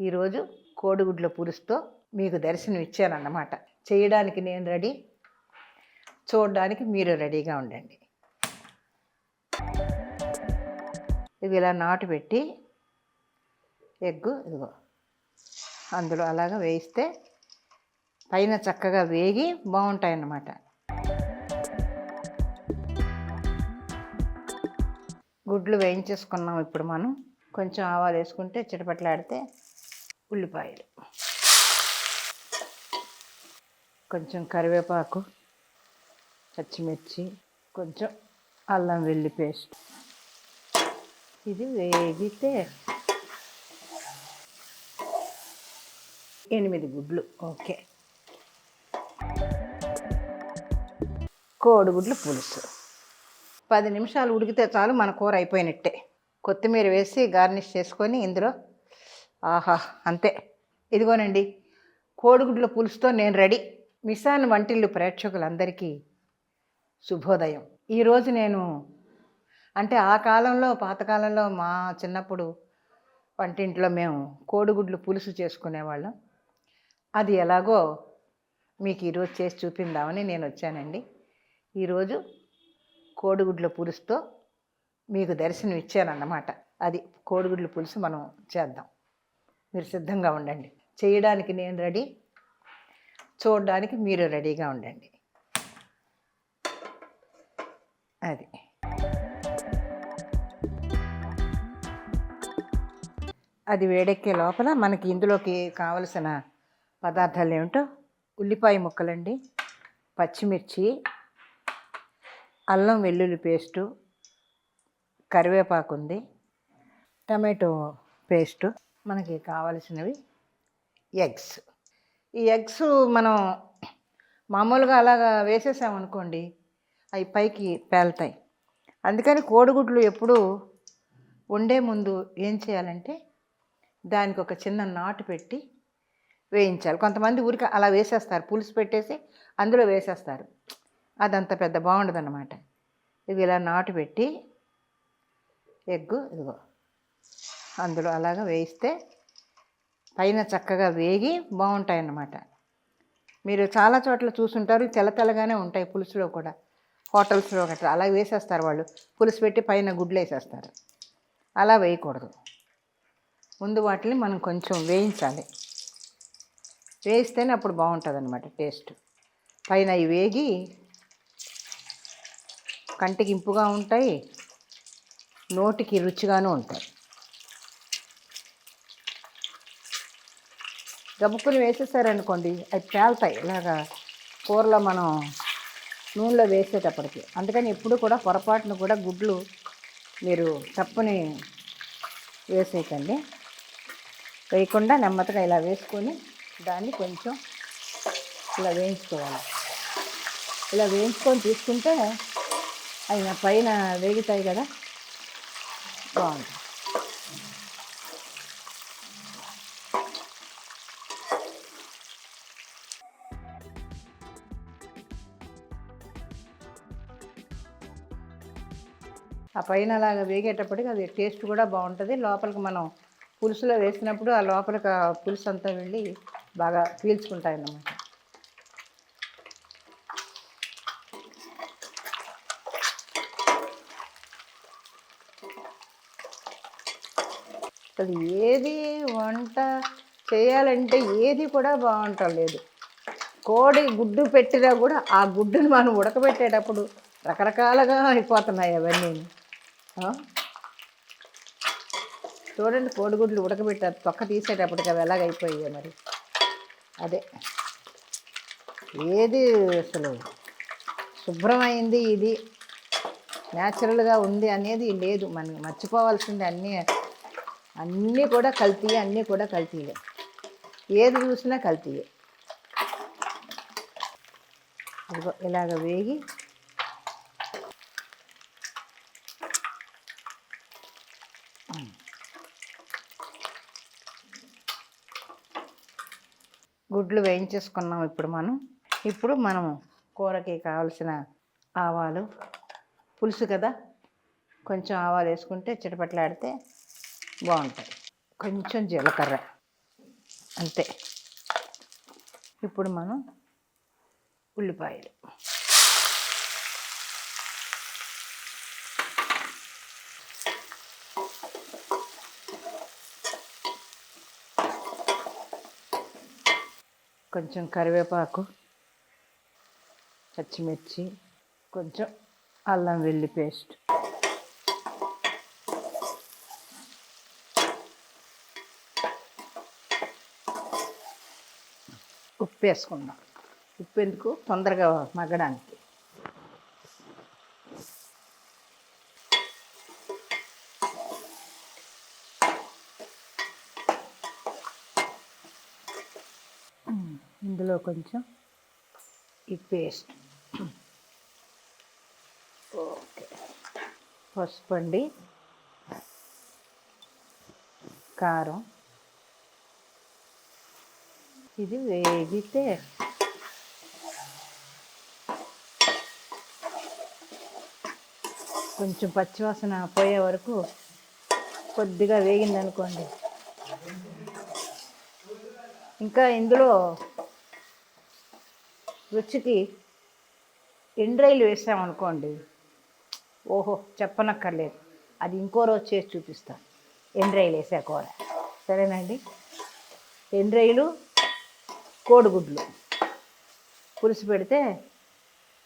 ఈరోజు కోడిగుడ్ల పులుసుతో మీకు దర్శనం ఇచ్చానన్నమాట. చేయడానికి నేను రెడీ. చూడడానికి మీరు రెడీగా ఉండండి. ఇవి ఇలా నాటు పెట్టి ఎగ్గు ఇదిగో. అందులో అలాగా వేయిస్తే పైన చక్కగా వేగి బాగుంటాయన్నమాట. గుడ్లు వేయించేసుకున్నాం ఇప్పుడు మనం. కొంచెం ఆవాలు వేసుకుంటే చిటపట్లాడితే ఉల్లిపాయలు. కొంచెం కరివేపాకు పచ్చిమిర్చి కొంచెం అల్లం వెల్లి పేస్ట్. ఇది వేగితే ఎనిమిది గుడ్లు. ఓకే. కోడిగుడ్లు పులుసు. పది నిమిషాలు ఉడికితే చాలు మన కూర అయిపోయినట్టే. కొత్తిమీర వేసి గార్నిష్ చేసుకొని ఇందులో ఆహా అంతే. ఇదిగోనండి కోడిగుడ్ల పులుసుతో నేను రెడీ. మిసాన్ వంటిల్లు ప్రేక్షకులందరికీ శుభోదయం. ఈరోజు నేను అంటే ఆ కాలంలో పాతకాలంలో మా చిన్నప్పుడు వంటింట్లో మేము కోడిగుడ్లు పులుసు చేసుకునేవాళ్ళం. అది ఎలాగో మీకు ఈరోజు చేసి చూపిందామని నేను వచ్చానండి. ఈరోజు కోడిగుడ్ల పులుసుతో మీకు దర్శనం ఇచ్చానన్నమాట అది కోడిగుడ్ల పులుసు మనం చేద్దాం. మీరు సిద్ధంగా ఉండండి. చేయడానికి నేను రెడీ. చూడడానికి మీరు రెడీగా ఉండండి. అది. అది వేడెక్కే లోపల మనకి ఇందులోకి కావలసిన పదార్థాలు ఏమిటో? ఉల్లిపాయ ముక్కలండి పచ్చిమిర్చి అల్లం వెల్లుల్లి పేస్టు కరివేపాకు ఉంది టమాటో పేస్టు. మనకి కావలసినవి ఎగ్స్. ఈ ఎగ్స్ మనం మామూలుగా అలాగా వేసేసామనుకోండి అవి పైకి పేలుతాయి. అందుకని కోడిగుడ్లు ఎప్పుడు వండే ముందు ఏం చేయాలంటే దానికి ఒక చిన్న నాటు పెట్టి వేయించాలి. కొంతమంది ఊరికి అలా వేసేస్తారు. పులుసు పెట్టేసి అందులో వేసేస్తారు. అదంత పెద్ద బాగుండదు అన్నమాట ఇవి ఇలా నాటు పెట్టి ఎగ్గు ఇదిగో అందులో అలాగా వేయిస్తే పైన చక్కగా వేగి బాగుంటాయి అన్నమాట మీరు చాలా చోట్ల చూసుంటారు తెల్ల తెల్లగానే ఉంటాయి పులుసులో కూడా. హోటల్స్లో గట్రా అలా వేసేస్తారు వాళ్ళు. పులుసు పెట్టి పైన గుడ్లు వేసేస్తారు. అలా వేయకూడదు. ముందు వాటిని మనం కొంచెం వేయించాలి. వేయిస్తేనే అప్పుడు బాగుంటుంది అనమాట టేస్ట్. పైన అవి వేగి కంటికి ఇంపుగా ఉంటాయి నోటికి రుచిగాను ఉంటాయి. గబుక్కుని వేసేసారనుకోండి అవి పేలుతాయి. ఇలాగా కూరలో మనం నూనెలో వేసేటప్పటికి. అందుకని ఎప్పుడు కూడా పొరపాటును కూడా గుడ్లు మీరు తప్పుని వేసేయకండి. వేయకుండా నెమ్మదిగా ఇలా వేసుకొని దాన్ని కొంచెం ఇలా వేయించుకోవాలి. ఇలా వేయించుకొని తీసుకుంటే అయిన పైన వేగుతాయి కదా? బాగుంటుంది. ఆ పైన అలాగా వేగేటప్పటికి అది టేస్ట్ కూడా బాగుంటుంది. లోపలికి మనం పులుసులో వేసినప్పుడు ఆ లోపలికి ఆ పులుసు అంతా వెళ్ళి బాగా పీల్చుకుంటాయి అన్నమాట. అసలు ఏది వంట చేయాలంటే ఏది కూడా బాగుంటలేదు కోడి గుడ్డు పెట్టినా కూడా ఆ గుడ్డుని మనం ఉడకబెట్టేటప్పుడు రకరకాలుగా అయిపోతున్నాయి అవన్నీ. చూడండి కోడిగుడ్లు ఉడకబెట్టారు. తొక్క తీసేటప్పటికి అవి ఎలాగైపోయాయి మరి. అదే. ఏది అసలు శుభ్రమైంది ఇది? న్యాచురల్గా ఉంది అనేది లేదు. మనం మర్చిపోవాల్సింది అన్నీ అన్నీ కూడా కల్తీయే అన్నీ కూడా కల్తీయే. ఏది చూసినా కల్తీయే. ఇలాగ వేగి గుడ్లు వేయించేసుకున్నాం ఇప్పుడు మనం. ఇప్పుడు మనం కూరకి కావలసిన ఆవాలు పులుసు కదా? కొంచెం ఆవాలు వేసుకుంటే చిటపట్లాడితే బాగుంటాయి. కొంచెం జీలకర్ర అంతే. ఇప్పుడు మనం ఉల్లిపాయలు. కొంచెం కరివేపాకు పచ్చిమిర్చి కొంచెం అల్లం వెల్లి పేస్ట్. ఉప్పు వేసుకుందాం ఉప్పు ఎందుకు? తొందరగా మగ్గడానికి. ఇందులో కొంచెం ఈ పేస్ట్. ఓకే. పసుపు అండి. కారం. ఇది వేగితే కొంచెం పచ్చివాసన పోయే వరకు కొద్దిగా వేగిందనుకోండి. ఇంకా ఇందులో రుచికి ఎండ్రాయిలు వేసామనుకోండి ఓహో చెప్పనక్కర్లేదు. అది ఇంకో రోజు చేసి చూపిస్తాను ఎండ్రాయిలు వేసా కూర. సరేనండి? ఎండ్రాయిలు కోడిగుడ్లు. పులుసు పెడితే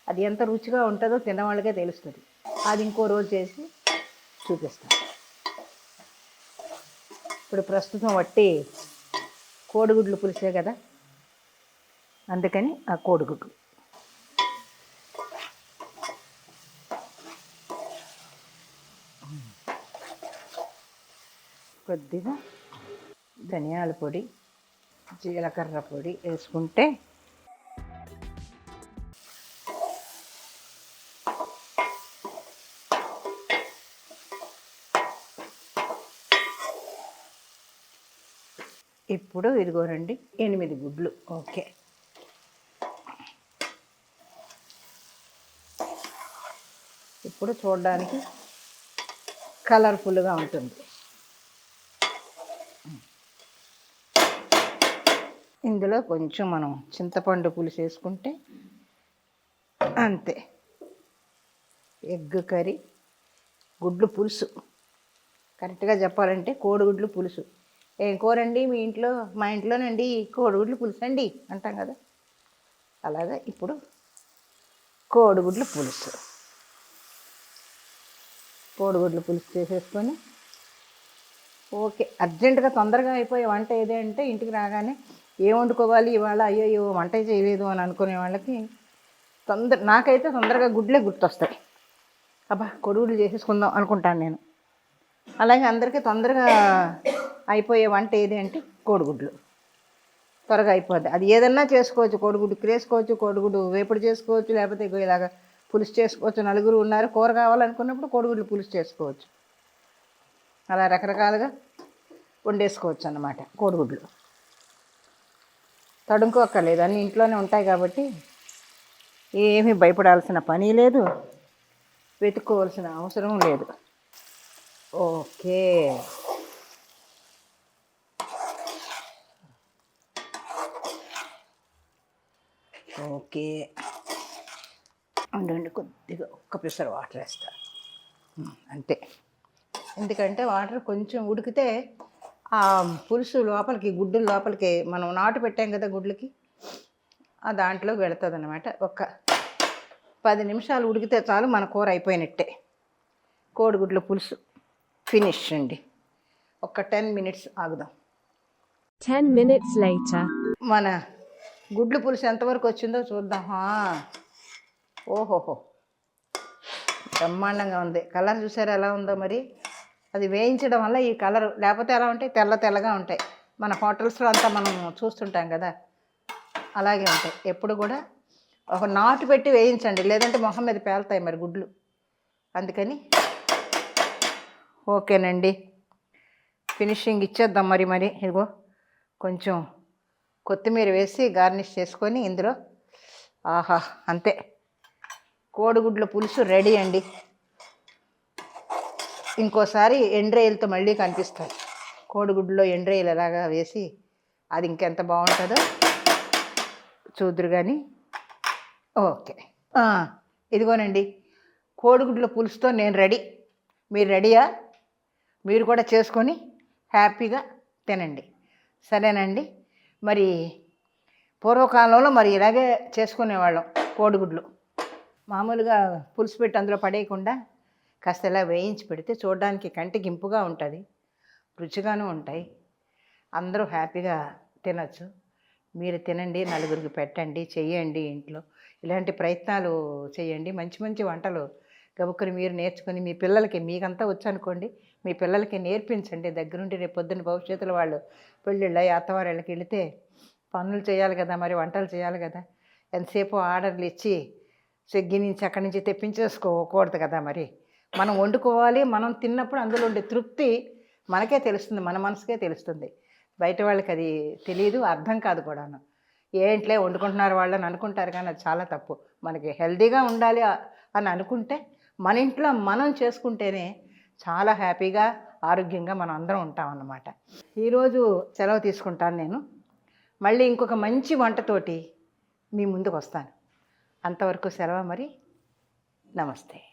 అది ఎంత రుచిగా ఉంటుందో తినవాళ్ళకే తెలుస్తుంది. అది ఇంకో రోజు చేసి చూపిస్తాను ఇప్పుడు ప్రస్తుతం వట్టి కోడిగుడ్లు పులిసే కదా? అందుకని ఆ కోడిగుడ్లు కొద్దిగా ధనియాల పొడి జీలకర్ర పొడి వేసుకుంటే ఇప్పుడు ఇదిగోనండి ఎనిమిది గుడ్లు. ఓకే. ఇప్పుడు చూడడానికి కలర్ఫుల్గా ఉంటుంది. ఇందులో కొంచెం మనం చింతపండు పులుసు వేసుకుంటే అంతే. ఎగ్ కర్రీ గుడ్లు పులుసు. కరెక్ట్గా చెప్పాలంటే కోడిగుడ్లు పులుసు. ఏం కూరండి మీ ఇంట్లో? మా ఇంట్లోనండి కోడిగుడ్లు పులుసు అండి అంటాం కదా. అలాగా ఇప్పుడు కోడిగుడ్లు పులుసు. కోడిగుడ్లు పులుసు చేసేసుకొని. ఓకే అర్జెంటుగా తొందరగా అయిపోయే వంట ఏది అంటే ఇంటికి రాగానే ఏం వండుకోవాలి ఇవాళ అయ్యో అయ్యో వంట చేయలేదు అని అనుకునే వాళ్ళకి తొందర నాకైతే తొందరగా గుడ్లే గుర్తొస్తాయి. అబ్బా కొడుగుడ్లు చేసేసుకుందాం అనుకుంటాను నేను. అలాగే అందరికీ తొందరగా అయిపోయే వంట ఏది అంటే కోడిగుడ్లు. త్వరగా అయిపోద్ది. అది ఏదన్నా చేసుకోవచ్చు కోడిగుడ్డు క్రేసుకోవచ్చు కోడిగుడ్డు వేపుడు చేసుకోవచ్చు లేకపోతే ఇగో పులుసు చేసుకోవచ్చు. నలుగురు ఉన్నారు. కూర కావాలనుకున్నప్పుడు కోడిగుడ్లు పులుసు చేసుకోవచ్చు. అలా రకరకాలుగా వండేసుకోవచ్చు అన్నమాట కోడిగుడ్లు. తడుముకోక్కర్లేదు. అన్నీ ఇంట్లోనే ఉంటాయి కాబట్టి ఏమీ భయపడాల్సిన పని లేదు. వెతుక్కోవాల్సిన అవసరం లేదు. ఓకే. ఓకే. ఉండండి కొద్దిగా ఒక్క పిసరు వాటర్ వేస్తా. అంతే. ఎందుకంటే వాటర్ కొంచెం ఉడికితే ఆ పులుసు లోపలికి గుడ్డు లోపలికి మనం నాటు పెట్టాం కదా గుడ్లకి ఆ దాంట్లోకి వెళుతుంది అనమాట ఒక పది నిమిషాలు ఉడికితే చాలు మన కూర అయిపోయినట్టే. కోడిగుడ్ల పులుసు ఫినిష్ అండి. ఒక టెన్ మినిట్స్ ఆగుదాం. 10 minutes later. మన గుడ్లు పులుసు ఎంతవరకు వచ్చిందో చూద్దాం. ఓహోహో. బ్రహ్మాండంగా ఉంది. కలర్ చూసారా ఎలా ఉందో మరి? అది వేయించడం వల్ల ఈ కలర్ లేకపోతే ఎలా ఉంటాయి? తెల్ల తెల్లగా ఉంటాయి. మన హోటల్స్లో అంతా మనం చూస్తుంటాం కదా? అలాగే ఉంటాయి. ఎప్పుడు కూడా ఒక నాటు పెట్టి వేయించండి. లేదంటే మొహం మీద పేలుతాయి మరి గుడ్లు. అందుకని ఓకేనండి. ఫినిషింగ్ ఇచ్చేద్దాం మరి మరి. ఇదిగో కొంచెం కొత్తిమీర వేసి గార్నిష్ చేసుకొని ఇందులో ఆహా అంతే. కోడిగుడ్ల పులుసు రెడీ అండి. ఇంకోసారి ఎండ్రాయిలతో మళ్ళీ కనిపిస్తాయి. కోడిగుడ్లో ఎండ్రాయిలు ఎలాగా వేసి అది ఇంకెంత బాగుంటుందో చూద్దరు కానీ ఓకే. ఇదిగోనండి. కోడిగుడ్ల పులుసుతో నేను రెడీ. మీరు రెడీయా? మీరు కూడా చేసుకొని హ్యాపీగా తినండి. సరేనండి. మరి పూర్వకాలంలో మరి ఇలాగే చేసుకునేవాళ్ళం కోడిగుడ్లు. మామూలుగా పులుసు పెట్టి అందులో పడేయకుండా కాస్త ఇలా వేయించి పెడితే చూడడానికి కంటికి ఇంపుగా ఉంటుంది. రుచిగాను ఉంటాయి. అందరూ హ్యాపీగా తినచ్చు. మీరు తినండి నలుగురికి పెట్టండి చెయ్యండి ఇంట్లో. ఇలాంటి ప్రయత్నాలు చేయండి మంచి మంచి వంటలు గబుక్కుని మీరు నేర్చుకొని మీ పిల్లలకి మీకంతా వచ్చనుకోండి. మీ పిల్లలకి నేర్పించండి. దగ్గరుండి రేపు పొద్దున్న భవిష్యత్తులో వాళ్ళు పెళ్ళిళ్ళ అత్తవారిళ్ళకి వెళితే పనులు చేయాలి కదా మరి వంటలు చేయాలి కదా. ఎంతసేపు ఆర్డర్లు ఇచ్చి స్విగ్గీ నుంచి అక్కడి నుంచి తెప్పించేసుకోకూడదు కదా మరి. మనం వండుకోవాలి మనం తిన్నప్పుడు అందులో ఉండే తృప్తి మనకే తెలుస్తుంది మన మనసుకే తెలుస్తుంది. బయట వాళ్ళకి అది తెలియదు అర్థం కాదు కూడాను. ఏంట్లే వండుకుంటున్నారు వాళ్ళని అనుకుంటారు కానీ అది చాలా తప్పు. మనకి హెల్తీగా ఉండాలి అని అనుకుంటే మన ఇంట్లో మనం చేసుకుంటేనే చాలా హ్యాపీగా ఆరోగ్యంగా మనం అందరం ఉంటాం అన్నమాట. ఈరోజు సెలవు తీసుకుంటాను నేను. మళ్ళీ ఇంకొక మంచి వంటతోటి మీ ముందుకు వస్తాను. అంతవరకు సెలవు మరి. నమస్తే.